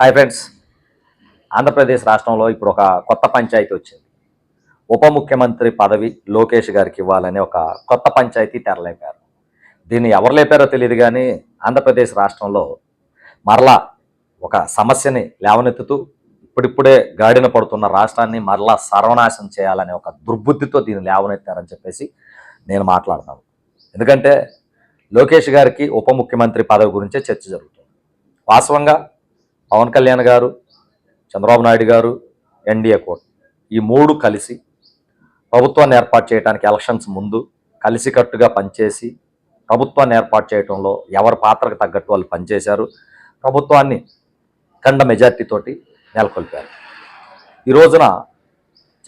Hi friends Andhra Pradesh రాష్ట్రంలో ఇప్పుడు ఒక కొత్త పంచాయతీ వచ్చింది. ఉప ముఖ్యమంత్రి పదవి లోకేష్ గారికి ఇవ్వాలని ఒక కొత్త పంచాయతీ తెరలేపారు. దీన్ని ఎవరు లేపారో తెలియదు కానీ ఆంధ్రప్రదేశ్ రాష్ట్రంలో మరలా ఒక సమస్యని లేవనెత్తుతూ ఇప్పుడిప్పుడే గాడిన పడుతున్న రాష్ట్రాన్ని మరలా సర్వనాశం చేయాలనే ఒక దుర్బుద్ధితో దీన్ని లేవనెత్తారని చెప్పేసి నేను మాట్లాడతాను ఎందుకంటే లోకేష్ గారికి ఉప ముఖ్యమంత్రి పదవి గురించే చర్చ జరుగుతుంది. వాస్తవంగా పవన్ కళ్యాణ్ గారు చంద్రబాబు నాయుడు గారు ఎన్డీఏ కోట్ ఈ మూడు కలిసి ప్రభుత్వాన్ని ఏర్పాటు చేయడానికి ఎలక్షన్స్ ముందు కలిసికట్టుగా పనిచేసి ప్రభుత్వాన్ని ఏర్పాటు చేయడంలో ఎవరి పాత్రకు తగ్గట్టు వాళ్ళు పనిచేశారు ప్రభుత్వాన్ని ఖండ మెజార్టీతోటి నెలకొల్పారు. ఈ రోజున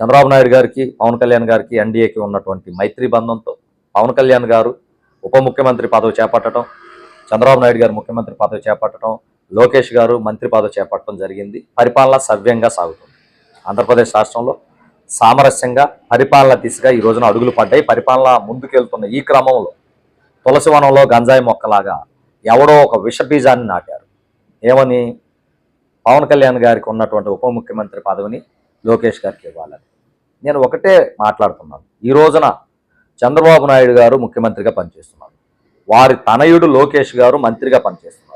చంద్రబాబు నాయుడు గారికి పవన్ కళ్యాణ్ గారికి ఎన్డీఏకి ఉన్నటువంటి మైత్రి బంధంతో పవన్ కళ్యాణ్ గారు ఉప ముఖ్యమంత్రి పదవి చేపట్టడం చంద్రబాబు నాయుడు గారు ముఖ్యమంత్రి పదవి చేపట్టడం లోకేష్ గారు మంత్రి పదవి చేపట్టడం జరిగింది. పరిపాలన సవ్యంగా సాగుతుంది. ఆంధ్రప్రదేశ్ రాష్ట్రంలో సామరస్యంగా పరిపాలన దిశగా ఈ రోజున అడుగులు పడ్డాయి. పరిపాలన ముందుకెళ్తున్న ఈ క్రమంలో తులసివనంలో గంజాయి మొక్కలాగా ఎవడో ఒక విషబీజాన్ని నాటారు. ఏమని? పవన్ కళ్యాణ్ గారికి ఉన్నటువంటి ఉప ముఖ్యమంత్రి పదవిని లోకేష్ గారికి ఇవ్వాలని. నేను ఒకటే మాట్లాడుతున్నాను. ఈ రోజున చంద్రబాబు నాయుడు గారు ముఖ్యమంత్రిగా పనిచేస్తున్నారు. వారి తనయుడు లోకేష్ గారు మంత్రిగా పనిచేస్తున్నారు.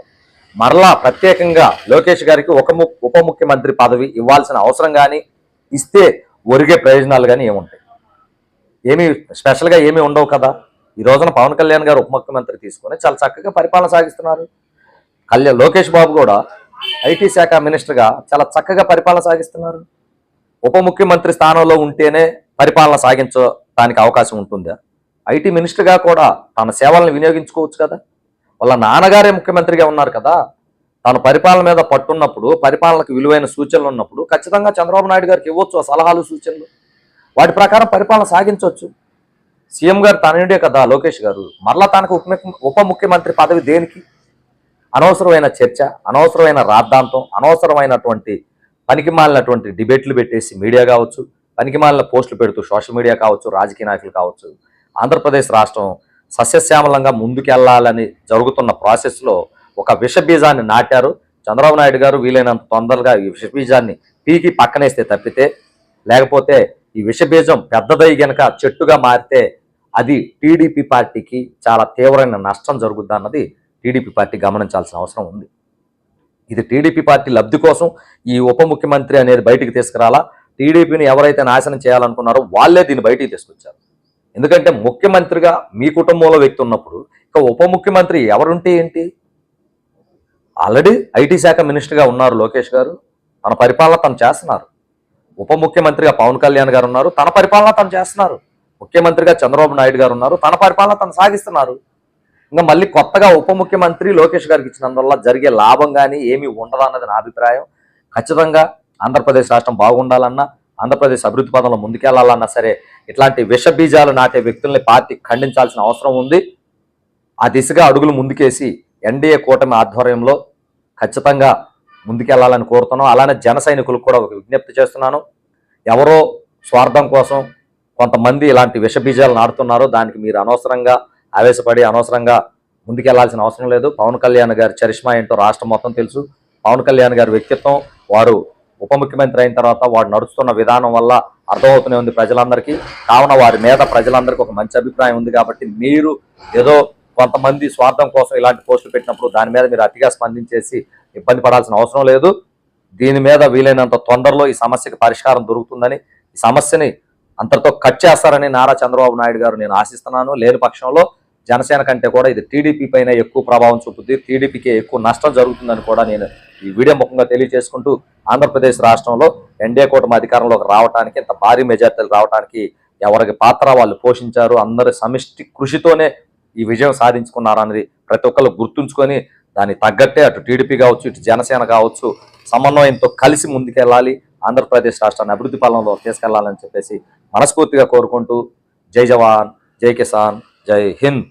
మరలా ప్రత్యేకంగా లోకేష్ గారికి ఒక ఉప ముఖ్యమంత్రి పదవి ఇవ్వాల్సిన అవసరం కానీ ఇస్తే ఒరిగే ప్రయోజనాలు కానీ ఏముంటాయి? ఏమీ స్పెషల్గా ఏమీ ఉండవు కదా. ఈ రోజున పవన్ కళ్యాణ్ గారు ఉప ముఖ్యమంత్రి తీసుకొని చాలా చక్కగా పరిపాలన సాగిస్తున్నారు. కళ్యాణ్ లోకేష్ బాబు కూడా ఐటీ శాఖ మినిస్టర్గా చాలా చక్కగా పరిపాలన సాగిస్తున్నారు. ఉప ముఖ్యమంత్రి స్థానంలో ఉంటేనే పరిపాలన సాగించడానికి అవకాశం ఉంటుందా. ఐటీ మినిస్టర్గా కూడా తన సేవలను వినియోగించుకోవచ్చు కదా. వాళ్ళ నాన్నగారే ముఖ్యమంత్రిగా ఉన్నారు కదా తాను పరిపాలన మీద పట్టున్నప్పుడు పరిపాలనకు విలువైన సూచనలు ఉన్నప్పుడు ఖచ్చితంగా చంద్రబాబు నాయుడు గారికి ఇవ్వచ్చు ఆ సలహాలు సూచనలు. వాటి ప్రకారం పరిపాలన సాగించవచ్చు. సీఎం గారు తనయుడే కదా లోకేష్ గారు. మరలా తనకు ఉప ఉప ముఖ్యమంత్రి పదవి దేనికి? అనవసరమైన చర్చ అనవసరమైన రాద్ధాంతం అనవసరమైనటువంటి పనికిమాలినటువంటి డిబేట్లు పెట్టేసి మీడియా కావచ్చు పనికిమాలిన పోస్టులు పెడుతూ సోషల్ మీడియా కావచ్చు రాజకీయ నాయకులు కావచ్చు ఆంధ్రప్రదేశ్ రాష్ట్రం సస్యశ్యామలంగా ముందుకెళ్ళాలని జరుగుతున్న ప్రాసెస్లో ఒక విషబీజాన్ని నాటారు. చంద్రబాబు నాయుడు గారు వీలైనంత తొందరగా ఈ విషబీజాన్ని పీకి పక్కనేస్తే తప్పితే లేకపోతే ఈ విషబీజం పెద్దదై గనక చెట్టుగా మారితే అది టీడీపీ పార్టీకి చాలా తీవ్రమైన నష్టం జరుగుద్ది అన్నది టీడీపీ పార్టీ గమనించాల్సిన అవసరం ఉంది. ఇది టీడీపీ పార్టీ లబ్ధి కోసం ఈ ఉప ముఖ్యమంత్రి అనేది బయటికి తీసుకురాలా? టీడీపీని ఎవరైతే నాశనం చేయాలనుకున్నారో వాళ్ళే దీన్ని బయటికి తీసుకొచ్చారు. ఎందుకంటే ముఖ్యమంత్రిగా మీ కుటుంబంలో వ్యక్తి ఉన్నప్పుడు ఇక ఉప ముఖ్యమంత్రి ఎవరుంటే ఏంటి? ఆల్రెడీ ఐటీ శాఖ మినిస్టర్గా ఉన్నారు లోకేష్ గారు. తన పరిపాలన తను చేస్తున్నారు. ఉప ముఖ్యమంత్రిగా పవన్ కళ్యాణ్ గారు ఉన్నారు. తన పరిపాలన తను చేస్తున్నారు. ముఖ్యమంత్రిగా చంద్రబాబు నాయుడు గారు ఉన్నారు. తన పరిపాలన తను సాగిస్తున్నారు. ఇంకా మళ్ళీ కొత్తగా ఉప ముఖ్యమంత్రి లోకేష్ గారికి ఇచ్చినందువల్ల జరిగే లాభం కానీ ఏమీ ఉండదు అన్నది నా అభిప్రాయం. ఖచ్చితంగా ఆంధ్రప్రదేశ్ రాష్ట్రం బాగుండాలన్నా ఆంధ్రప్రదేశ్ అభివృద్ధి పదంలో ముందుకెళ్ళాలన్నా సరే ఇట్లాంటి విష బీజాలు నాటే వ్యక్తుల్ని పార్టీ ఖండించాల్సిన అవసరం ఉంది. ఆ దిశగా అడుగులు ముందుకేసి ఎన్డీఏ కూటమి ఆధ్వర్యంలో ఖచ్చితంగా ముందుకెళ్ళాలని కోరుతున్నాను అలానే జన సైనికులకు కూడా ఒక విజ్ఞప్తి చేస్తున్నాను. ఎవరో స్వార్థం కోసం కొంతమంది ఇలాంటి విషబీజాలు నాడుతున్నారు దానికి మీరు అనవసరంగా ఆవేశపడి అనవసరంగా ముందుకెళ్ళాల్సిన అవసరం లేదు. పవన్ కళ్యాణ్ గారి చరిష్మా ఏంటో రాష్ట్రం మొత్తం తెలుసు. పవన్ కళ్యాణ్ గారి వ్యక్తిత్వం వారు ఉప ముఖ్యమంత్రి అయిన తర్వాత వాడు నడుస్తున్న విధానం వల్ల అర్థమవుతూనే ఉంది ప్రజలందరికీ. కావున వారి మీద ప్రజలందరికీ ఒక మంచి అభిప్రాయం ఉంది కాబట్టి మీరు ఏదో కొంతమంది స్వార్థం కోసం ఇలాంటి పోస్టులు పెట్టినప్పుడు దాని మీద మీరు అతిగా స్పందించేసి ఇబ్బంది పడాల్సిన అవసరం లేదు. దీని మీద వీలైనంత తొందరలో ఈ సమస్యకి పరిష్కారం దొరుకుతుందని ఈ సమస్యని అంతటితో కట్ చేస్తారని నారా చంద్రబాబు నాయుడు గారు నేను ఆశిస్తున్నాను. లేని పక్షంలో జనసేన కంటే కూడా ఇది టీడీపీ పైన ఎక్కువ ప్రభావం చూపుతుంది టీడీపీకి ఎక్కువ నష్టం జరుగుతుందని కూడా నేను ఈ వీడియో ముఖంగా తెలియజేసుకుంటూ ఆంధ్రప్రదేశ్ రాష్ట్రంలో ఎన్డీఏ కూటమి అధికారంలోకి రావడానికి ఇంత భారీ మెజార్టీలు రావడానికి ఎవరికి పాత్ర వాళ్ళు పోషించారు అందరి సమిష్టి కృషితోనే ఈ విజయం సాధించుకున్నారు అనేది ప్రతి ఒక్కరు గుర్తుంచుకొని దానికి తగ్గట్టే అటు టీడీపీ కావచ్చు ఇటు జనసేన కావచ్చు సమన్వయంతో కలిసి ముందుకెళ్ళాలి ఆంధ్రప్రదేశ్ రాష్ట్రాన్ని అభివృద్ధి పాలనలో తీసుకెళ్ళాలని చెప్పేసి మనస్ఫూర్తిగా కోరుకుంటూ జై జవాన్ జై కిసాన్ జై హింద్.